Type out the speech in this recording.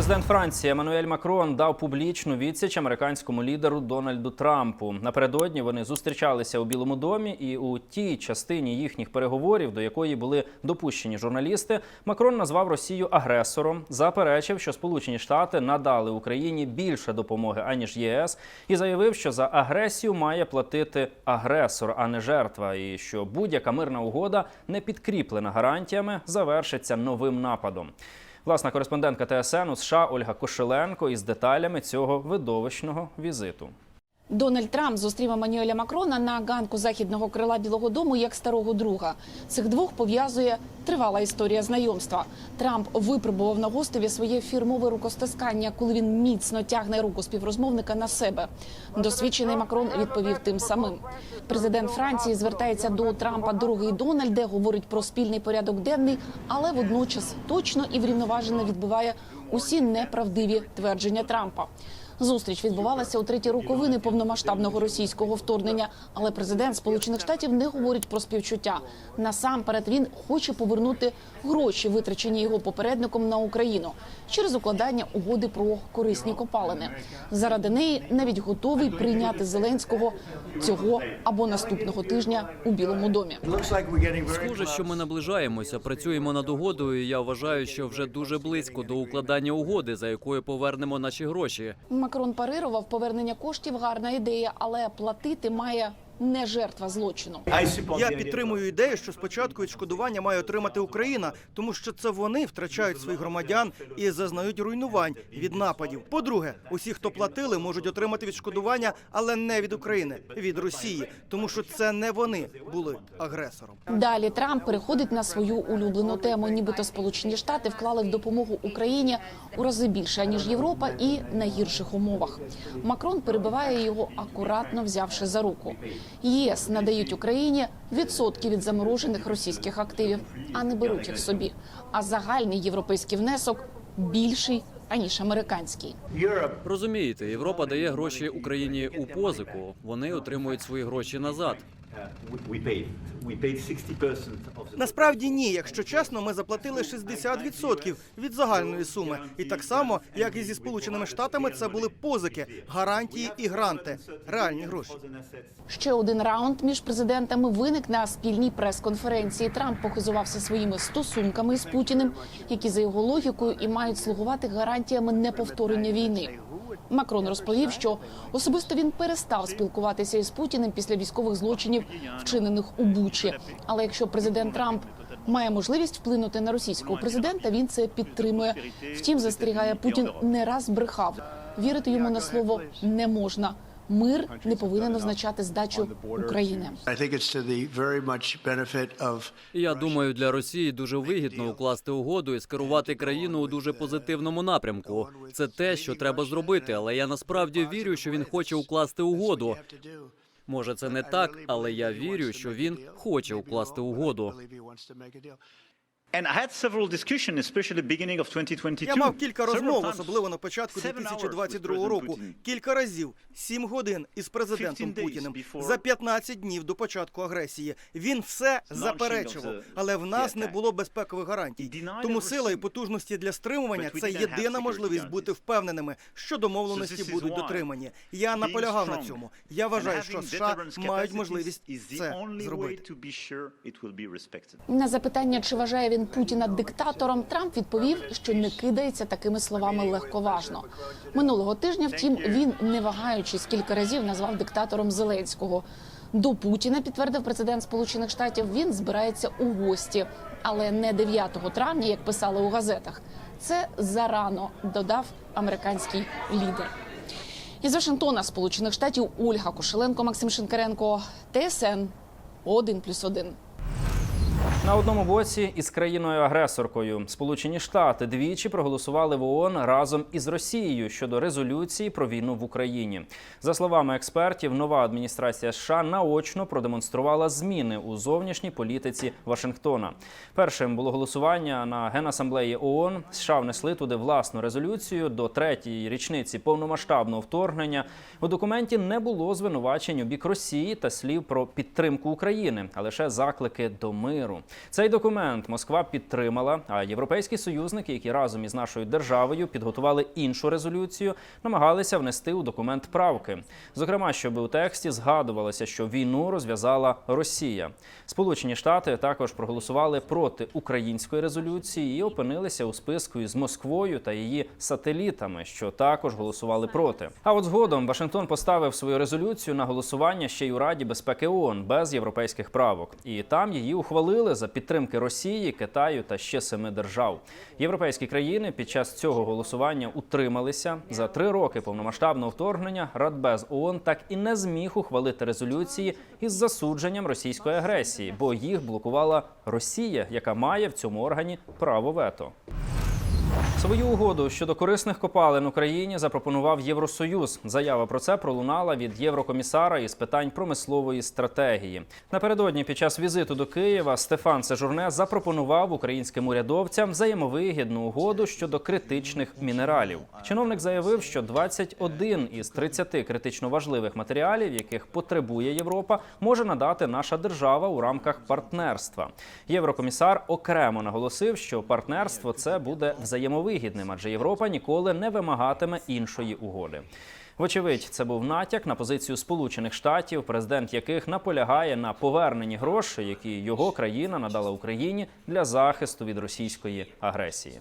Президент Франції Еммануель Макрон дав публічну відсіч американському лідеру Дональду Трампу. Напередодні вони зустрічалися у Білому домі, і у тій частині їхніх переговорів, до якої були допущені журналісти, Макрон назвав Росію агресором, заперечив, що Сполучені Штати надали Україні більше допомоги аніж ЄС, і заявив, що за агресію має платити агресор, а не жертва, і що будь-яка мирна угода, не підкріплена гарантіями, завершиться новим нападом. Власна кореспондентка ТСН у США Ольга Кошеленко із деталями цього видовищного візиту. Дональд Трамп зустрів Еммануеля Макрона на ганку західного крила Білого Дому як старого друга. Цих двох пов'язує тривала історія знайомства. Трамп випробував на гостеві своє фірмове рукостискання, коли він міцно тягне руку співрозмовника на себе. Досвідчений Макрон відповів тим самим. Президент Франції звертається до Трампа дорогий Дональде, говорить про спільний порядок денний, але водночас точно і врівноважено відбиває усі неправдиві твердження Трампа. Зустріч відбувалася у треті роковини повномасштабного російського вторгнення, але президент Сполучених Штатів не говорить про співчуття. Насамперед він хоче повернути гроші, витрачені його попередником на Україну через укладання угоди про корисні копалини. Заради неї навіть готовий прийняти Зеленського цього або наступного тижня у Білому домі. Схоже, що ми наближаємося, працюємо над угодою. Я вважаю, що вже дуже близько до укладання угоди, за якою повернемо наші гроші. Макрон парирував повернення коштів. Гарна ідея, але платити має не жертва злочину. Я підтримую ідею, що спочатку відшкодування має отримати Україна, тому що це вони втрачають своїх громадян і зазнають руйнувань від нападів. По-друге, усі, хто платили, можуть отримати відшкодування, але не від України, від Росії, тому що це не вони були агресором. Далі Трамп переходить на свою улюблену тему. Нібито Сполучені Штати вклали в допомогу Україні у рази більше ніж Європа, і на гірших умовах. Макрон перебиває його, акуратно взявши за руку. ЄС надають Україні відсотки від заморожених російських активів, а не беруть їх собі. А загальний європейський внесок більший аніж американський. Розумієте, Європа дає гроші Україні у позику. Вони отримують свої гроші назад. Насправді ні, якщо чесно, ми заплатили 60% від загальної суми, і так само, як і зі сполученими штатами, це були позики, гарантії і гранти, реальні гроші. Ще один раунд між президентами виник на спільній прес-конференції. Трамп похизувався своїми стосунками з Путіним, які за його логікою і мають слугувати гарантіями неповторення війни. Макрон розповів, що особисто він перестав спілкуватися із Путіним після військових злочинів, вчинених у Бучі. Але якщо президент Трамп має можливість вплинути на російського президента, він це підтримує. Втім, застерігає Путін не раз брехав. Вірити йому на слово не можна. Мир не повинен означати здачу України. Я думаю, для Росії дуже вигідно укласти угоду і скерувати країну у дуже позитивному напрямку. Це те, що треба зробити. Але я насправді вірю, що він хоче укласти угоду. Може, це не так, але я вірю, що він хоче укласти угоду. Believe he wants to make. And I had several discussions, especially beginning of 2022. Я мав кілька розмов, особливо на початку Seven hours with 2022 року. Кілька разів, сім годин із президентом Путіним за 15 днів до початку агресії. Він все заперечував, але в нас не було безпекових гарантій. Тому сила і потужності для стримування це єдина можливість бути впевненими, що домовленості будуть дотримані. Я наполягав на цьому. Я and вважаю, що США мають можливість це зробити. to be sure it will be respected. На запитання, чи вважає він Путіна диктатором, Трамп відповів, що не кидається такими словами легковажно. Минулого тижня, втім, він не вагаючись кілька разів назвав диктатором Зеленського. До Путіна підтвердив президент Сполучених Штатів. Він збирається у гості, але не 9 травня, як писали у газетах. Це зарано додав американський лідер. Із Вашингтона, Сполучених Штатів, Ольга Кошеленко, Максим Шинкаренко, ТСН 1+,1. На одному боці із країною-агресоркою Сполучені Штати двічі проголосували в ООН разом із Росією щодо резолюції про війну в Україні. За словами експертів, нова адміністрація США наочно продемонструвала зміни у зовнішній політиці Вашингтона. Першим було голосування на генасамблеї ООН. США внесли туди власну резолюцію до третьої річниці повномасштабного вторгнення. У документі не було звинувачень у бік Росії та слів про підтримку України, а лише заклики до миру. Цей документ Москва підтримала. А європейські союзники, які разом із нашою державою підготували іншу резолюцію, намагалися внести у документ правки. Зокрема, щоб у тексті згадувалося, що війну розв'язала Росія. Сполучені Штати також проголосували проти української резолюції і опинилися у списку із Москвою та її сателітами, що також голосували проти. А от згодом Вашингтон поставив свою резолюцію на голосування ще й у Раді безпеки ООН без європейських правок, і там її ухвалили за підтримки Росії, Китаю та ще семи держав. Європейські країни під час цього голосування утрималися за три роки повномасштабного вторгнення. Радбез ООН так і не зміг ухвалити резолюції із засудженням російської агресії, бо їх блокувала Росія, яка має в цьому органі право вето. Свою угоду щодо корисних копалин Україні запропонував Євросоюз. Заява про це пролунала від єврокомісара із питань промислової стратегії. Напередодні під час візиту до Києва Стефан Сежурне запропонував українським урядовцям взаємовигідну угоду щодо критичних мінералів. Чиновник заявив, що 21 із 30 критично важливих матеріалів, яких потребує Європа, може надати наша держава у рамках партнерства. Єврокомісар окремо наголосив, що партнерство це буде взаємовигідним, адже Європа ніколи не вимагатиме іншої угоди. Вочевидь, це був натяк на позицію Сполучених Штатів, президент яких наполягає на поверненні грошей, які його країна надала Україні для захисту від російської агресії.